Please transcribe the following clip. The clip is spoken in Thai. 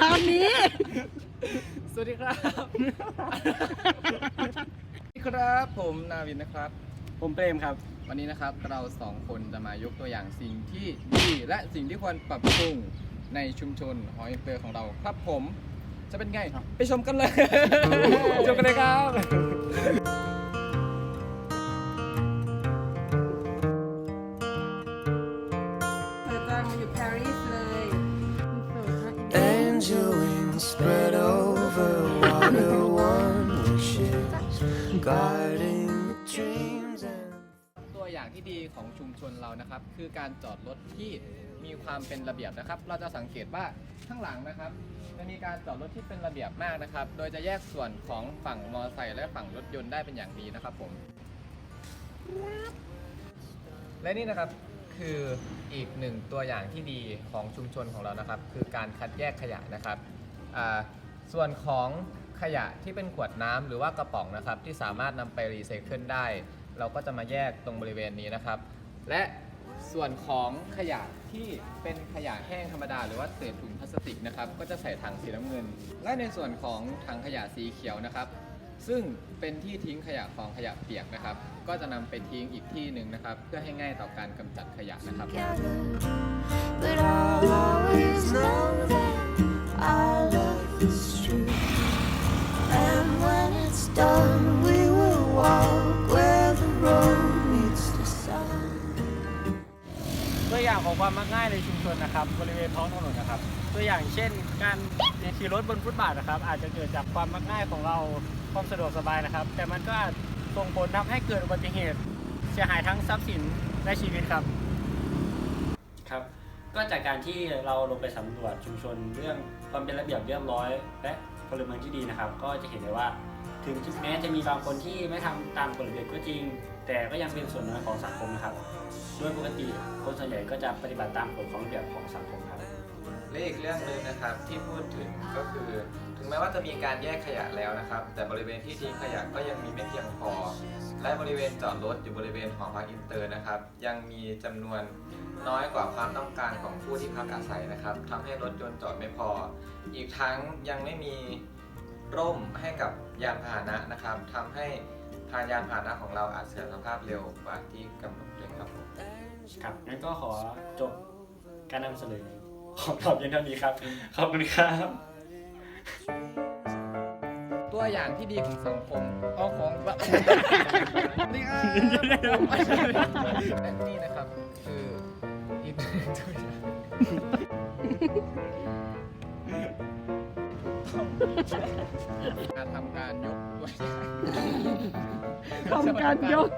ทางนี้ สวัสดีครับ สวัสดีครับผมนาวินนะครับ ผมเปรมครับ วันนี้นะครับเราสองคนจะมายกตัวอย่างสิ่งที่ดีและสิ่งที่ควรปรับปรุงในชุมชนหอยเปลือของเราครับผม จะเป็นไง ไปชมกันเลย ชมกันเลยครับ wings spread over water, warm wishes, guarding the dreams and ตัวอย่างที่ดีของชุมชนเรานะครับ คือการจอดรถที่มีความเป็นระเบียบนะครับ เราจะสังเกตว่าข้างหลังนะครับ จะมีการจอดรถที่เป็นระเบียบมากนะครับ โดยจะแยกส่วนของฝั่งมอเตอร์ไซค์และฝั่งรถยนต์ได้เป็นอย่างดีนะครับผม และนี่นะครับคืออีกหนึ่งตัวอย่างที่ดีของชุมชนของเรานะครับ คือการคัดแยกขยะนะครับอ่า ส่วนของขยะที่เป็นขวดน้ำหรือว่ากระป๋องนะครับ ที่สามารถนำไปรีไซเคิลได้ เราก็จะมาแยกตรงบริเวณนี้นะครับ และส่วนของขยะที่เป็นขยะแห้งธรรมดา หรือว่าเศษถุงพลาสติกนะครับ ก็จะใส่ถังสีน้ำเงิน และในส่วนของถังขยะสีเขียวนะครับ ซึ่งเป็นที่ทิ้งขยะของขยะเปียกนะครับ ก็จะนำไปทิ้งอีกที่หนึ่งนะครับ เพื่อให้ง่ายต่อการกำจัดขยะนะครับ ของความมักง่ายในชุมชนนะครับ บริเวณท้องถนนนะครับ ตัวอย่างเช่น การขี่รถบนฟุตบาทนะครับ อาจจะเกิดจากความมักง่ายของเราความสะดวกสบายนะครับ แต่มันก็อาจส่งผลทำให้เกิดอุบัติเหตุ เสียหายทั้งทรัพย์สินและชีวิตครับครับก็จากการที่เราลงไปสำรวจชุมชนเรื่องความเป็นระเบียบเรียบร้อย และพลเมืองที่ดีนะครับ ก็จะเห็นได้ว่าถึงแม้จะมีบางคนที่ไม่ทำตามกฎระเบียบก็จริง แต่ก็ยังเป็นส่วนหน้อยของสังคมนะครับ โดยปกติคนส่วนใหญ่ก็จะปฏิบัติตามกฎของระเบียบของสังคมครับ และอีกเรื่องหนึ่งนะครับที่พูดถึงก็คือ ถึงแม้ว่าจะมีการแยกขยะแล้วนะครับ แต่บริเวณที่ทิ้งขยะก็ยังมีไม่เพียงพอ และบริเวณจอดรถอยู่บริเวณหอพักอินเตอร์นะครับ ยังมีจำนวนน้อยกว่าความต้องการของผู้ที่พักอาศัยนะครับทำให้รถยนต์จอดไม่พอ อีกทั้งยังไม่มีร่มให้กับยานพาหนะนะครับทำให้ ทางยานพาหนะของเราอาจเสื่อมสภาพเร็วกว่าที่กำหนดเลยครับผม ครับงั้นก็ขอจบการนำเสนอของตอบเพียงเท่านี้ครับ ขอบคุณครับ ตัวอย่างที่ดีของสังคมเอาของแบบ นี่ครับและนี่นะครับ คืออีกหนึ่งตัวอย่างการทำการยกตัวอย่าง ทำการยก